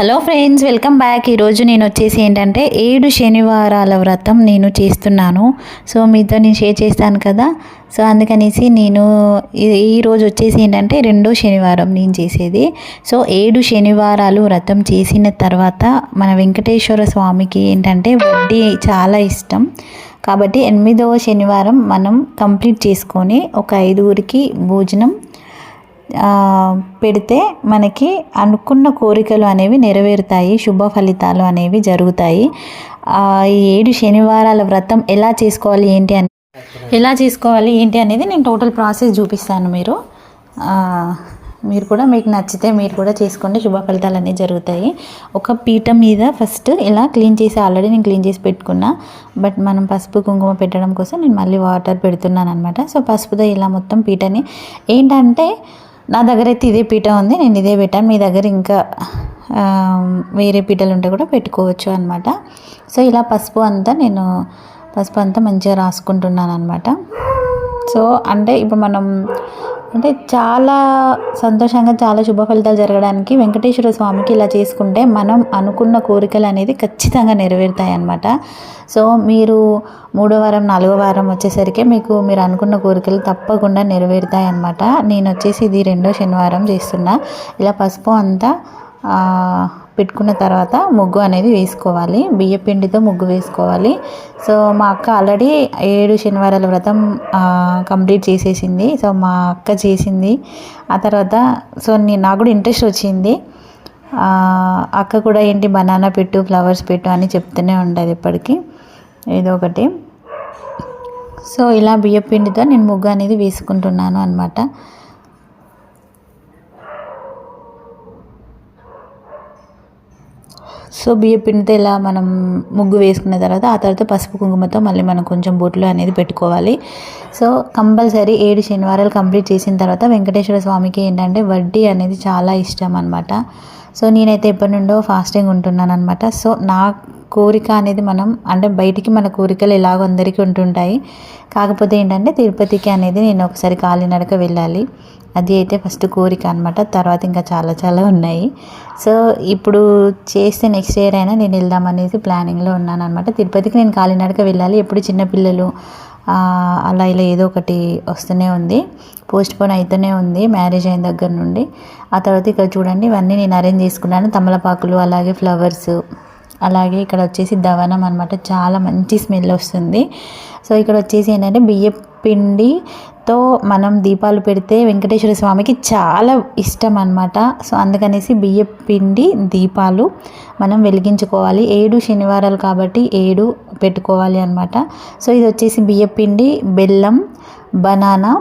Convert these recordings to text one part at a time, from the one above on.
Hello friends welcome back. ఈరోజు నేను వచ్చేసి ఏంటంటే ఏడు శనివారాల వ్రతం నేను చేస్తున్నాను. సో మీతో నేను షేర్ చేస్తాను కదా. సో అందుకనేసి నేను ఈరోజు వచ్చేసి ఏంటంటే రెండో శనివారం నేను చేసేది. సో ఏడు శనివారాలు వ్రతం చేసిన తర్వాత మన వెంకటేశ్వర స్వామికి ఏంటంటే వడ్డీ చాలా ఇష్టం. కాబట్టి ఎనిమిదవ శనివారం మనం కంప్లీట్ చేసుకొని ఒక ఐదుగురికి భోజనం పెడితే మనకి అనుకున్న కోరికలు అనేవి నెరవేరుతాయి శుభ ఫలితాలు అనేవి జరుగుతాయి. ఈ ఏడు శనివారాల వ్రతం ఎలా చేసుకోవాలి ఏంటి అని ఎలా చేసుకోవాలి ఏంటి అనేది నేను టోటల్ ప్రాసెస్ చూపిస్తాను మీరు. మీరు కూడా మీకు నచ్చితే మీరు కూడా చేసుకోండి శుభ ఫలితాలు అనేవి జరుగుతాయి. ఒక పీట మీద ఫస్ట్ ఇలా క్లీన్ చేసి ఆల్రెడీ నేను క్లీన్ చేసి పెట్టుకున్నా. బట్ మనం పసుపు కుంకుమ పెట్టడం కోసం నేను మళ్ళీ వాటర్ పెడుతున్నాను అనమాట సో పసుపుతో ఇలా మొత్తం పీటని ఏంటంటే నా దగ్గర అయితే ఇదే పీట ఉంది. నేను ఇదే పెట్టాను మీ దగ్గర ఇంకా వేరే పీటలు ఉంటే కూడా పెట్టుకోవచ్చు అనమాట సో ఇలా పసుపు అంతా నేను పసుపు అంతా మంచిగా రాసుకుంటున్నాను అనమాట సో అంటే ఇప్పుడు మనం అంటే చాలా సంతోషంగా చాలా శుభ ఫలితాలు జరగడానికి వెంకటేశ్వర స్వామికి ఇలా చేసుకుంటే మనం అనుకున్న కోరికలు అనేది ఖచ్చితంగా నెరవేరుతాయి అన్నమాట సో మీరు మూడో వారం నాలుగో వారం వచ్చేసరికి మీకు మీరు అనుకున్న కోరికలు తప్పకుండా నెరవేరుతాయి అన్నమాట నేను వచ్చేసి ఇది రెండో శనివారం చేస్తున్నా. ఇలా పసుపు అంతా పెట్టుకున్న తర్వాత ముగ్గు అనేది వేసుకోవాలి. బియ్య పిండితో ముగ్గు వేసుకోవాలి. సో మా అక్క ఆల్రెడీ ఏడు శనివారాల వ్రతం కంప్లీట్ చేసేసింది. సో మా అక్క చేసింది. ఆ తర్వాత సో నేను నాకు కూడా ఇంట్రెస్ట్ వచ్చింది. అక్క కూడా ఏంటి బనానా పెట్టు ఫ్లవర్స్ పెట్టు అని చెప్తూనే ఉంటుంది ఇప్పటికీ ఏదో ఒకటి. సో ఇలా బియ్య పిండితో నేను ముగ్గు అనేది వేసుకుంటున్నాను అనమాట సో బియ్య పిండితో ఇలా మనం ముగ్గు వేసుకున్న తర్వాత ఆ తర్వాత పసుపు కుంకుమతో మళ్ళీ మనం కొంచెం బొట్లు అనేది పెట్టుకోవాలి. సో కంపల్సరీ ఏడు శనివారాలు కంప్లీట్ చేసిన తర్వాత వెంకటేశ్వర స్వామికి ఏంటంటే వడ్డీ అనేది చాలా ఇష్టం అనమాట సో నేనైతే ఎప్పటి నుండో ఫాస్టింగ్ ఉంటున్నాను అనమాట సో నా కోరిక అనేది మనం అంటే బయటికి మన కోరికలు ఎలాగో అందరికీ ఉంటుంటాయి. కాకపోతే ఏంటంటే తిరుపతికి అనేది నేను ఒకసారి కాలినడక వెళ్ళాలి. అది అయితే ఫస్ట్ కోరిక అనమాట తర్వాత ఇంకా చాలా చాలా ఉన్నాయి. సో ఇప్పుడు చేస్తే నెక్స్ట్ ఇయర్ అయినా నేను వెళ్దామనేది ప్లానింగ్లో ఉన్నాను అనమాట తిరుపతికి నేను కాలినడక వెళ్ళాలి. ఎప్పుడు చిన్నపిల్లలు అలా ఇలా ఏదో ఒకటి వస్తూనే ఉంది. పోస్ట్ పోన్ అవుతూనే ఉంది మ్యారేజ్ అయిన దగ్గర నుండి. ఆ తర్వాత ఇక్కడ చూడండి ఇవన్నీ నేను అరేంజ్ చేసుకున్నాను. తమలపాకులు అలాగే ఫ్లవర్స్ అలాగే ఇక్కడ వచ్చేసి దవనం అనమాట చాలా మంచి స్మెల్ వస్తుంది. సో ఇక్కడ వచ్చేసి ఏంటంటే బియ్య పిండితో మనం దీపాలు పెడితే వెంకటేశ్వర స్వామికి చాలా ఇష్టం అనమాట సో అందుకనేసి బియ్య పిండి దీపాలు మనం వెలిగించుకోవాలి. ఏడు శనివారాలు కాబట్టి ఏడు పెట్టుకోవాలి అనమాట సో ఇది వచ్చేసి బియ్య పిండి బెల్లం బనానా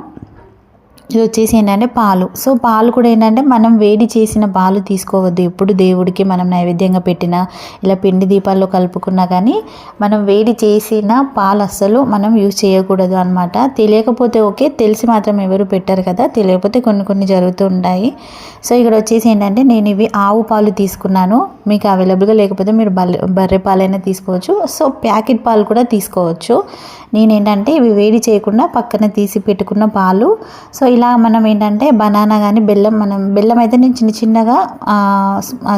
ఇది వచ్చేసి ఏంటంటే పాలు. సో పాలు కూడా ఏంటంటే మనం వేడి చేసిన పాలు తీసుకోవద్దు. ఎప్పుడు దేవుడికి మనం నైవేద్యంగా పెట్టిన ఇలా పిండి దీపాల్లో కలుపుకున్నా కానీ మనం వేడి చేసిన పాలు అస్సలు మనం యూజ్ చేయకూడదు అనమాట తెలియకపోతే ఓకే తెలిసి మాత్రం ఎవరు పెట్టారు కదా. తెలియకపోతే కొన్ని కొన్ని జరుగుతూ ఉంటాయి. సో ఇక్కడ వచ్చేసి ఏంటంటే నేను ఇవి ఆవు పాలు తీసుకున్నాను. మీకు అవైలబుల్గా లేకపోతే మీరు బర్రె బర్రె పాలైనా తీసుకోవచ్చు. సో ప్యాకెట్ పాలు కూడా తీసుకోవచ్చు. నేను ఏంటంటే ఇవి వేడి చేయకుండా పక్కన తీసి పెట్టుకున్న పాలు. సో ఇలా మనం ఏంటంటే బనానా కానీ బెల్లం మనం బెల్లం అయితే నేను చిన్న చిన్నగా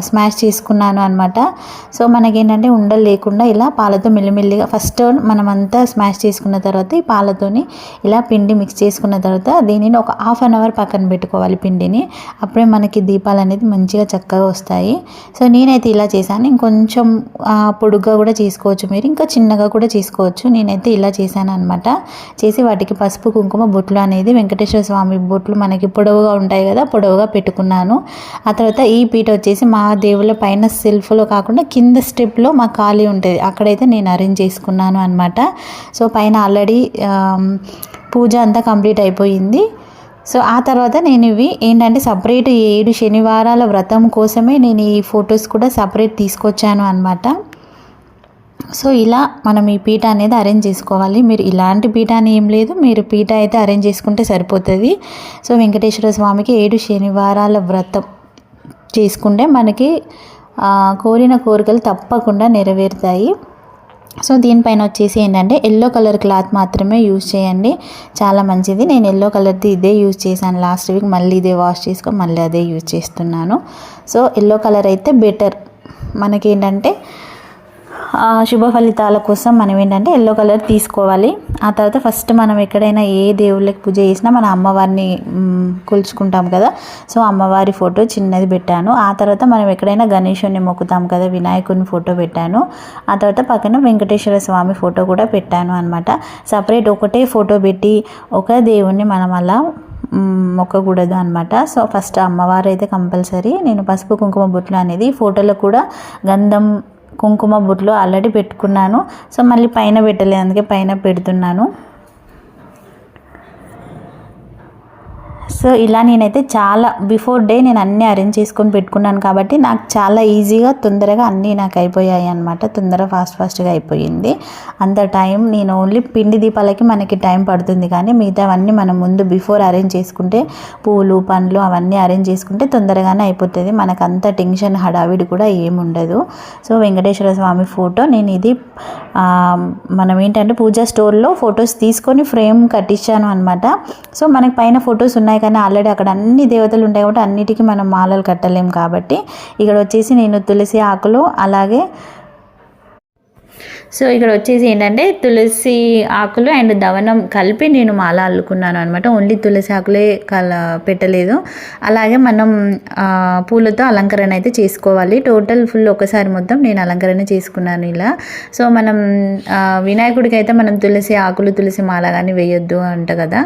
స్మాష్ చేసుకున్నాను అనమాట సో మనకేంటంటే ఉండలు లేకుండా ఇలా పాలతో మెల్లిమెల్లిగా ఫస్ట్ మనం అంతా స్మాష్ చేసుకున్న తర్వాత ఈ పాలతోని ఇలా పిండి మిక్స్ చేసుకున్న తర్వాత దీనిని ఒక హాఫ్ అన్ అవర్ పక్కన పెట్టుకోవాలి పిండిని. అప్పుడే మనకి దీపాలు అనేది మంచిగా చక్కగా వస్తాయి. సో నేనైతే ఇలా చేశాను. ఇంకొంచెం పొడుగ్గా కూడా చేసుకోవచ్చు మీరు. ఇంకా చిన్నగా కూడా చేసుకోవచ్చు. నేనైతే ఇలా చేశాను అనమాట చేసి వాటికి పసుపు కుంకుమ బొట్లు అనేది వెంకటేశ్వర స్వామి బొట్లు మనకి పొడవుగా ఉంటాయి కదా పొడవుగా పెట్టుకున్నాను. ఆ తర్వాత ఈ పీట వచ్చేసి మా దేవుళ్ళ పైన సెల్ఫ్లో కాకుండా కింద స్టెప్లో మా ఖాళీ ఉంటుంది. అక్కడైతే నేను అరేంజ్ చేసుకున్నాను అనమాట సో పైన ఆల్రెడీ పూజ అంతా కంప్లీట్ అయిపోయింది. సో ఆ తర్వాత నేను ఇవి ఏంటంటే సపరేట్ ఏడు శనివారాల వ్రతం కోసమే నేను ఈ ఫొటోస్ కూడా సపరేట్ తీసుకొచ్చాను అనమాట సో ఇలా మనం ఈ పీట అనేది అరేంజ్ చేసుకోవాలి. మీరు ఇలాంటి పీట అని ఏం లేదు. మీరు పీట అయితే అరేంజ్ చేసుకుంటే సరిపోతుంది. సో వెంకటేశ్వర స్వామికి ఏడు శనివారాల వ్రతం చేసుకుంటే మనకి కోరిన కోరికలు తప్పకుండా నెరవేరుతాయి. సో దీనిపైన వచ్చేసి ఏంటంటే ఎల్లో కలర్ క్లాత్ మాత్రమే యూజ్ చేయండి. చాలా మంచిది. నేను ఎల్లో కలర్ది ఇదే యూజ్ చేశాను లాస్ట్ వీక్ మళ్ళీ ఇదే వాష్ చేసుకొని మళ్ళీ అదే యూజ్ చేస్తున్నాను. సో ఎల్లో కలర్ అయితే బెటర్ మనకేంటంటే శుభ ఫలితాల కోసం మనం ఏంటంటే ఎల్లో కలర్ తీసుకోవాలి. ఆ తర్వాత ఫస్ట్ మనం ఎక్కడైనా ఏ దేవుళ్ళకి పూజ చేసినా మన అమ్మవారిని కొలుచుకుంటాం కదా. సో అమ్మవారి ఫోటో చిన్నది పెట్టాను. ఆ తర్వాత మనం ఎక్కడైనా గణేశుని మొక్కుతాం కదా వినాయకుని ఫోటో పెట్టాను. ఆ తర్వాత పక్కన వెంకటేశ్వర స్వామి ఫోటో కూడా పెట్టాను అనమాట సపరేట్ ఒకటే ఫోటో పెట్టి ఒక దేవుణ్ణి మనం అలా మొక్కకూడదు అనమాట సో ఫస్ట్ అమ్మవారు అయితే కంపల్సరీ నేను పసుపు కుంకుమ బొట్లు అనేది ఫోటోలో కూడా గంధం కుంకుమ బొట్లు ఆల్రెడీ పెట్టుకున్నాను. సో మళ్ళీ పైన పెట్టలేదు అందుకే పైన పెడుతున్నాను. సో ఇలా నేనైతే చాలా బిఫోర్ డే నేను అన్నీ అరేంజ్ చేసుకొని పెట్టుకున్నాను కాబట్టి నాకు చాలా ఈజీగా తొందరగా అన్నీ నాకు అయిపోయాయి అనమాట తొందరగా ఫాస్ట్ ఫాస్ట్గా అయిపోయింది. అంత టైం నేను ఓన్లీ పిండి దీపాలకి మనకి టైం పడుతుంది కానీ మిగతావన్నీ మనం ముందు బిఫోర్ అరేంజ్ చేసుకుంటే పూలు పండ్లు అవన్నీ అరేంజ్ చేసుకుంటే తొందరగానే అయిపోతుంది. మనకు అంత టెన్షన్ హడావిడి కూడా ఏముండదు. సో వెంకటేశ్వర స్వామి ఫోటో నేను ఇది మనం ఏంటంటే పూజా స్టోర్లో ఫొటోస్ తీసుకొని ఫ్రేమ్ కట్టించాను అనమాట సో మనకి పైన ఫొటోస్ ఉన్నాయి కానీ ఆల్రెడీ అక్కడ అన్ని దేవతలు ఉంటాయి కాబట్టి అన్నిటికీ మనం మాలలు కట్టలేం కాబట్టి ఇక్కడ వచ్చేసి నేను తులసి ఆకులు అలాగే సో ఇక్కడ వచ్చేసి ఏంటంటే తులసి ఆకులు అండ్ దవనం కలిపి నేను మాల అల్లుకున్నాను అనమాట ఓన్లీ తులసి ఆకులే కల పెట్టలేదు. అలాగే మనం పూలతో అలంకరణ అయితే చేసుకోవాలి. టోటల్ ఫుల్ ఒకసారి మొత్తం నేను అలంకరణ చేసుకున్నాను ఇలా. సో మనం వినాయకుడికి అయితే మనం తులసి ఆకులు తులసి మాల కానీ వేయొద్దు అంట కదా.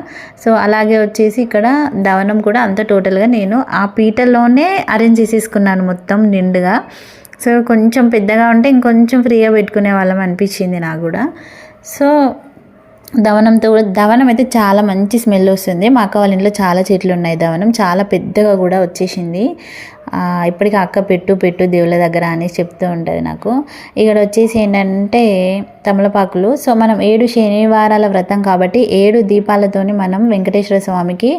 సో అలాగే వచ్చేసి ఇక్కడ దవనం కూడా అంత టోటల్గా నేను ఆ పీటలోనే అరేంజ్ చేసేసుకున్నాను మొత్తం నిండుగా. సో కొంచెం పెద్దగా ఉంటే ఇంకొంచెం ఫ్రీగా పెట్టుకునే వాళ్ళం అనిపించింది నాకు కూడా. సో దవనంతో కూడా దవనం అయితే చాలా మంచి స్మెల్ వస్తుంది. మా అక్క వాళ్ళ ఇంట్లో చాలా చెట్లు ఉన్నాయి దవనం. చాలా పెద్దగా కూడా వచ్చేసింది. ఇప్పటికీ అక్క పెట్టు పెట్టు దేవుళ్ళ దగ్గర అనేసి చెప్తూ ఉంటుంది నాకు. ఇక్కడ వచ్చేసి ఏంటంటే తమలపాకులు. సో మనం ఏడు శనివారాల వ్రతం కాబట్టి ఏడు దీపాలతోని మనం వెంకటేశ్వర స్వామికి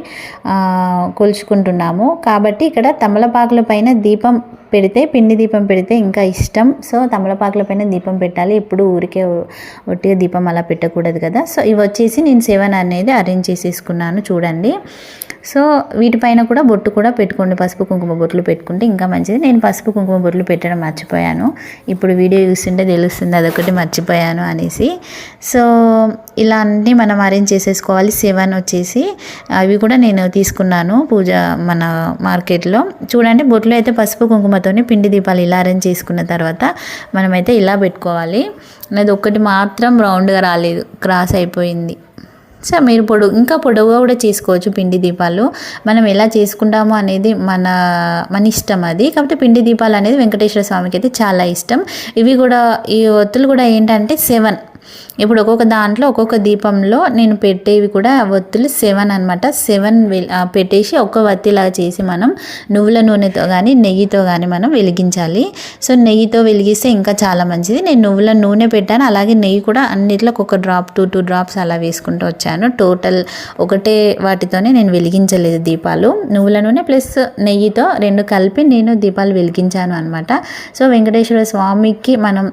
కొలుచుకుంటున్నాము. కాబట్టి ఇక్కడ తమలపాకుల పైన దీపం పెడితే పిండి దీపం పెడితే ఇంకా ఇష్టం. సో తమలపాకుల పైన దీపం పెట్టాలి. ఎప్పుడు ఊరికే ఒట్టిగా దీపం అలా పెట్టకూడదు కదా. సో ఇవి వచ్చేసి నేను సెవెన్ అనేది అరేంజ్ చేసేసుకున్నాను చూడండి. సో వీటిపైన కూడా బొట్టు కూడా పెట్టుకోండి. పసుపు కుంకుమ బొట్లు పెట్టుకుంటే ఇంకా మంచిది. నేను పసుపు కుంకుమ బొట్లు పెట్టడం మర్చిపోయాను. ఇప్పుడు వీడియో చూస్తుంటే తెలుస్తుంది అదొకటి మర్చిపోయాను అనేసి. సో ఇలా అన్నీ మనం అరేంజ్ చేసేసుకోవాలి. సెవెన్ వచ్చేసి అవి కూడా నేను తీసుకున్నాను పూజ మన మార్కెట్లో. చూడండి బొట్లు అయితే పసుపు కుంకుమతోనే పిండి దీపాలు ఇలా అరేంజ్ చేసుకున్న తర్వాత మనమైతే ఇలా పెట్టుకోవాలి. అది ఒక్కటి మాత్రం రౌండ్గా రాలేదు. క్రాస్ అయిపోయింది. సో మీరు పొడుగు ఇంకా పొడవుగా కూడా చేసుకోవచ్చు పిండి దీపాలు. మనం ఎలా చేసుకుంటామో అనేది మన మన ఇష్టం అది. కాబట్టి పిండి దీపాలు అనేది వెంకటేశ్వర స్వామికి అయితే చాలా ఇష్టం. ఇవి కూడా ఈ ఒత్తులు కూడా ఏంటంటే సెవెన్. ఇప్పుడు ఒక్కొక్క దాంట్లో ఒక్కొక్క దీపంలో నేను పెట్టేవి కూడా ఒత్తులు సెవెన్ అనమాట సెవెన్ పెట్టేసి ఒక్క వత్తిలాగా చేసి మనం నువ్వుల నూనెతో కానీ నెయ్యితో కానీ మనం వెలిగించాలి. సో నెయ్యితో వెలిగిస్తే ఇంకా చాలా మంచిది. నేను నువ్వుల నూనె పెట్టాను. అలాగే నెయ్యి కూడా అన్నిట్లో ఒక డ్రాప్ టూ టూ డ్రాప్స్ అలా వేసుకుంటూ వచ్చాను. టోటల్ ఒకటే వాటితోనే నేను వెలిగించలేదు దీపాలు. నువ్వుల నూనె ప్లస్ నెయ్యితో రెండు కలిపి నేను దీపాలు వెలిగించాను అనమాట సో వెంకటేశ్వర స్వామికి మనం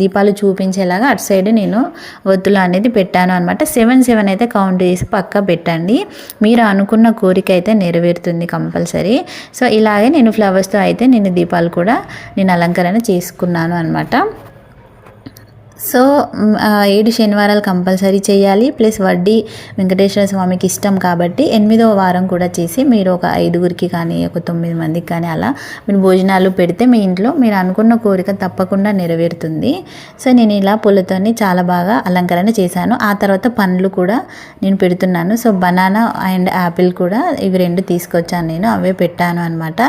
దీపాలు చూపించేలాగా అటు సైడ్ నేను ఒత్తులు అనేది పెట్టాను అనమాట సెవెన్ సెవెన్ అయితే కౌంట్ చేసి పక్క పెట్టండి. మీరు అనుకున్న కోరిక అయితే నెరవేరుతుంది కంపల్సరీ. సో ఇలాగే నేను ఫ్లవర్స్తో అయితే నేను దీపాలు కూడా నేను అలంకరణ చేసుకున్నాను అనమాట సో ఏడు శనివారాలు కంపల్సరీ చేయాలి. ప్లస్ వడ్డీ వెంకటేశ్వర స్వామికి ఇష్టం కాబట్టి ఎనిమిదవ వారం కూడా చేసి మీరు ఒక ఐదుగురికి కానీ ఒక తొమ్మిది మందికి కానీ అలా మీరు భోజనాలు పెడితే మీ ఇంట్లో మీరు అనుకున్న కోరిక తప్పకుండా నెరవేరుతుంది. సో నేను ఇలా పూలతోని చాలా బాగా అలంకరణ చేశాను. ఆ తర్వాత పండ్లు కూడా నేను పెడుతున్నాను. సో బనానా అండ్ యాపిల్ కూడా ఇవి రెండు తీసుకొచ్చాను నేను. అవే పెట్టాను అనమాట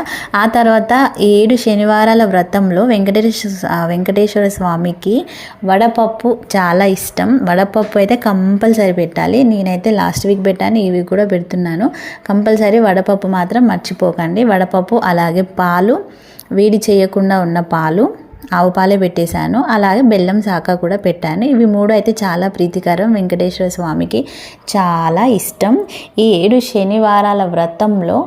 ఆ తర్వాత ఏడు శనివారాల వ్రతంలో వెంకటేశ్వర వెంకటేశ్వర స్వామికి వడ వడపప్పు చాలా ఇష్టం. వడపప్పు అయితే కంపల్సరీ పెట్టాలి. నేనైతే లాస్ట్ వీక్ పెట్టాను ఈ వీక్ కూడా పెడుతున్నాను. కంపల్సరీ వడపప్పు మాత్రం మర్చిపోకండి. వడపప్పు అలాగే పాలు వేడి చేయకుండా ఉన్న పాలు ఆవు పాలే పెట్టేశాను. అలాగే బెల్లం శాఖ కూడా పెట్టాను. ఇవి మూడు అయితే చాలా ప్రీతికరం. వెంకటేశ్వర స్వామికి చాలా ఇష్టం. ఈ ఏడు శనివారాల వ్రతంలో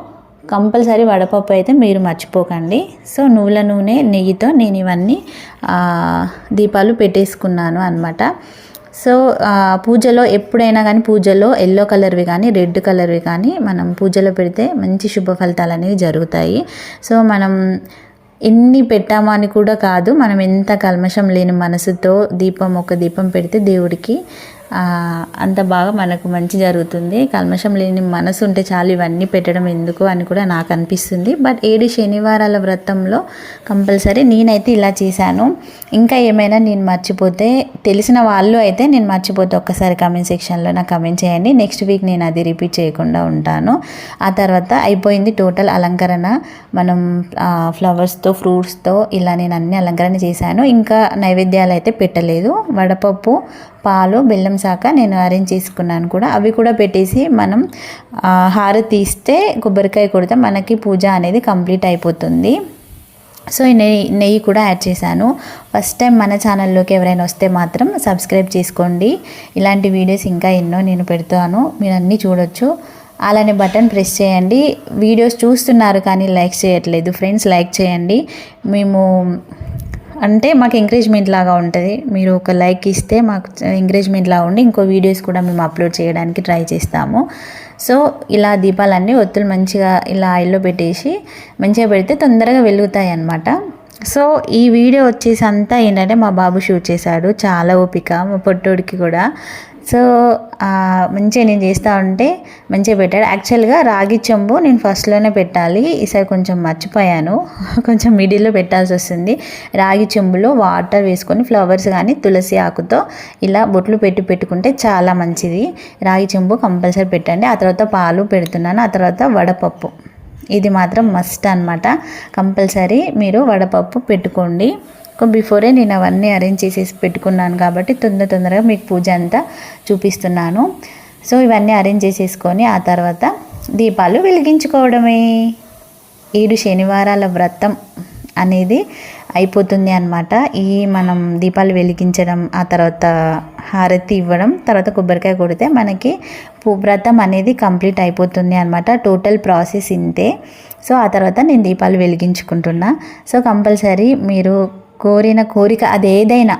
కంపల్సరీ వడపప్పు అయితే మీరు మర్చిపోకండి. సో నువ్వుల నూనె నెయ్యితో నేను ఇవన్నీ దీపాలు పెట్టేసుకున్నాను అనమాట సో పూజలో ఎప్పుడైనా కానీ పూజలో ఎల్లో కలర్వి కానీ రెడ్ కలర్వి కానీ మనం పూజలో పెడితే మంచి శుభ ఫలితాలు అనేవి జరుగుతాయి. సో మనం ఎన్ని పెట్టామని కూడా కాదు మనం ఎంత కల్మషం లేని మనసుతో దీపం ఒక దీపం పెడితే దేవుడికి అంత బాగా మనకు మంచి జరుగుతుంది. కల్మషం లేని మనసు ఉంటే చాలు ఇవన్నీ పెట్టడం ఎందుకు అని కూడా నాకు అనిపిస్తుంది. బట్ ఏడు శనివారాల వ్రతంలో కంపల్సరీ నేనైతే ఇలా చేశాను. ఇంకా ఏమైనా నేను మర్చిపోతే తెలిసిన వాళ్ళు అయితే నేను మర్చిపోతే ఒక్కసారి కమెంట్ సెక్షన్లో నాకు కమెంట్ చేయండి. నెక్స్ట్ వీక్ నేను అది రిపీట్ చేయకుండా ఉంటాను. ఆ తర్వాత అయిపోయింది టోటల్ అలంకరణ. మనం ఫ్లవర్స్తో ఫ్రూట్స్తో ఇలా నేను అన్ని అలంకరణ చేశాను. ఇంకా నైవేద్యాలు అయితే పెట్టలేదు. వడపప్పు పాలు బెల్లం శాఖ నేను అరేంజ్ చేసుకున్నాను కూడా. అవి కూడా పెట్టేసి మనం హారతి తీస్తే కొబ్బరికాయ కొడితే మనకి పూజ అనేది కంప్లీట్ అయిపోతుంది. సో ఈ నెయ్యి నెయ్యి కూడా యాడ్ చేశాను. ఫస్ట్ టైం మన ఛానల్లోకి ఎవరైనా వస్తే మాత్రం సబ్స్క్రైబ్ చేసుకోండి. ఇలాంటి వీడియోస్ ఇంకా ఎన్నో నేను పెడతాను. మీరు అన్నీ చూడొచ్చు. అలానే బటన్ ప్రెస్ చేయండి. వీడియోస్ చూస్తున్నారు కానీ లైక్ చేయట్లేదు. ఫ్రెండ్స్ లైక్ చేయండి. మేము అంటే మాకు ఎంకరేజ్మెంట్ లాగా ఉంటుంది. మీరు ఒక లైక్ ఇస్తే మాకు ఎంకరేజ్మెంట్ లాగా ఉండి ఇంకో వీడియోస్ కూడా మేము అప్లోడ్ చేయడానికి ట్రై చేస్తాము. సో ఇలా దీపాలన్నీ ఒత్తులు మంచిగా ఇలా ఆయిల్లో పెట్టేసి మంచిగా పెడితే తొందరగా వెలుగుతాయి అన్నమాట. సో ఈ వీడియో వచ్చేసి అంతా ఏంటంటే మా బాబు షూట్ చేశాడు. చాలా ఓపిక. మా పొట్టోడికి కూడా. సో మంచిగా నేను చేస్తూ ఉంటే మంచిగా పెట్టాడు. యాక్చువల్గా రాగి చెంబు నేను ఫస్ట్లోనే పెట్టాలి. ఈసారి కొంచెం మర్చిపోయాను. కొంచెం మిడిల్లో పెట్టాల్సి వస్తుంది. రాగి చెంబులో వాటర్ వేసుకొని ఫ్లవర్స్ కానీ తులసి ఆకుతో ఇలా బొట్లు పెట్టి పెట్టుకుంటే చాలా మంచిది. రాగి చెంబు కంపల్సరీ పెట్టండి. ఆ తర్వాత పాలు పెడుతున్నాను. ఆ తర్వాత వడపప్పు. ఇది మాత్రం మస్ట్ అనమాట కంపల్సరీ మీరు వడపప్పు పెట్టుకోండి. బిఫోరే నేను అవన్నీ అరేంజ్ చేసేసి పెట్టుకున్నాను కాబట్టి తొందర తొందరగా మీకు పూజ అంతా చూపిస్తున్నాను. సో ఇవన్నీ అరేంజ్ చేసేసుకొని ఆ తర్వాత దీపాలు వెలిగించుకోవడమే. ఏడు శనివారాల వ్రతం అనేది అయిపోతుంది అనమాట ఈ మనం దీపాలు వెలిగించడం ఆ తర్వాత హారతి ఇవ్వడం తర్వాత కొబ్బరికాయ కొడితే మనకి వ్రతం అనేది కంప్లీట్ అయిపోతుంది అనమాట టోటల్ ప్రాసెస్ ఇంతే. సో ఆ తర్వాత నేను దీపాలు వెలిగించుకుంటున్నా. సో కంపల్సరీ మీరు కోరిన కోరిక అదేదైనా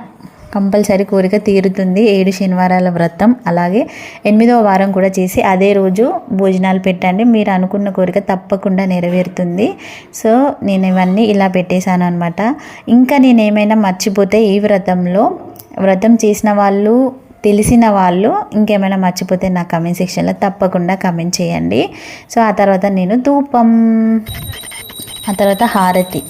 కంపల్సరీ కోరిక తీరుతుంది. ఏడు శనివారాల వ్రతం. అలాగే ఎనిమిదవ వారం కూడా చేసి అదే రోజు భోజనాలు పెట్టండి. మీరు అనుకున్న కోరిక తప్పకుండా నెరవేరుతుంది. సో నేను ఇవన్నీ ఇలా పెట్టేశాను అనమాట ఇంకా నేను ఏమైనా మర్చిపోతే ఈ వ్రతంలో వ్రతం చేసిన వాళ్ళు తెలిసిన వాళ్ళు ఇంకేమైనా మర్చిపోతే నా కమెంట్ సెక్షన్లో తప్పకుండా కమెంట్ చేయండి. సో ఆ తర్వాత నేను ధూపం ఆ తర్వాత హారతి.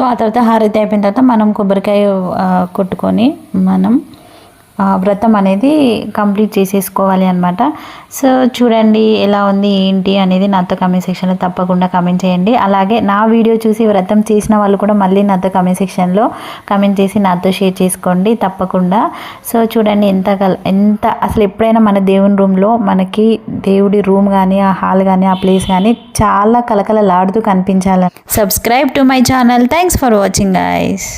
సో ఆ తర్వాత హారతి అయిపోయిన తర్వాత మనం కొబ్బరికాయ కొట్టుకొని మనం వ్రతం అనేది కంప్లీట్ చేసేసుకోవాలి అనమాట సో చూడండి ఎలా ఉంది ఏంటి అనేది నాతో కమెంట్ సెక్షన్లో తప్పకుండా కమెంట్ చేయండి. అలాగే నా వీడియో చూసి వ్రతం చేసిన వాళ్ళు కూడా మళ్ళీ నాతో కమెంట్ సెక్షన్లో కమెంట్ చేసి నాతో షేర్ చేసుకోండి తప్పకుండా. సో చూడండి ఎంత ఎంత అసలు ఎప్పుడైనా మన దేవుని రూమ్లో మనకి దేవుడి రూమ్ కానీ ఆ హాల్ కానీ ఆ ప్లేస్ కానీ చాలా కలకలలాడుతూ కనిపించాలి. Subscribe to my channel thanks for watching ice